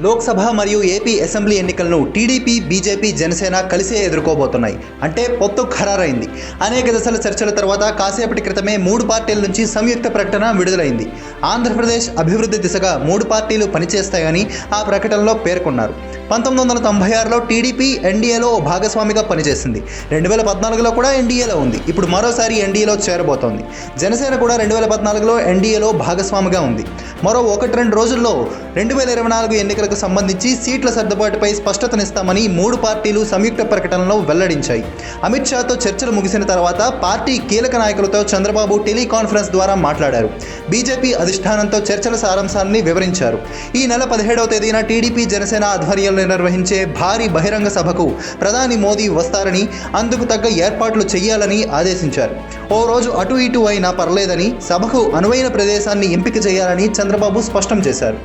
లోక్సభ మరియు AP assembly ఎన్నికలను TDP BJP Janasena కలిసే ఎదుర్కోబోతున్నాయి. అంటే పొత్తు ఖరారైంది. అనేక దశల చర్చల తర్వాత కాసేపటి క్రితమే మూడు పార్టీల నుంచి సంయుక్త ప్రకటన విడుదలైంది. ఆంధ్రప్రదేశ్ అభివృద్ధి దిశగా మూడు పార్టీలు పనిచేస్తాయని ఆ ప్రకటనలో పేర్కొన్నారు. పంతొమ్మిది వందల తొంభై ఆరులో టీడీపీ ఎన్డీఏలో భాగస్వామిగా పనిచేసింది. రెండు వేల పద్నాలుగులో కూడా ఎన్డీఏలో ఉంది. ఇప్పుడు మరోసారి ఎన్డీఏలో చేరబోతోంది. జనసేన కూడా రెండు వేల పద్నాలుగులో ఎన్డీఏలో భాగస్వామిగా ఉంది. మరో ఒకటి రెండు రోజుల్లో రెండు వేల ఇరవై నాలుగు ఎన్నికలకు సంబంధించి సీట్ల సర్దుబాటుపై స్పష్టతనిస్తామని మూడు పార్టీలు సంయుక్త ప్రకటనలో వెల్లడించాయి. అమిత్ షాతో చర్చలు ముగిసిన తర్వాత పార్టీ కీలక నాయకులతో చంద్రబాబు టెలికాన్ఫరెన్స్ ద్వారా మాట్లాడారు. బీజేపీ అధిష్టానంతో చర్చల సారాంశాన్ని వివరించారు. ఈ నెల పదిహేడవ తేదీన టీడీపీ జనసేన ఆధ్వర్యంలో నిర్వహించే భారీ బహిరంగ సభకు ప్రధాని మోదీ వస్తారని అందుకు తగ్గ ఏర్పాట్లు చేయాలని ఆదేశించారు ఓ రోజు అటు ఇటు అయినా పర్లేదని సభకు అనువైన ప్రదేశాన్ని ఎంపిక చేయాలని చంద్రబాబు స్పష్టం చేశారు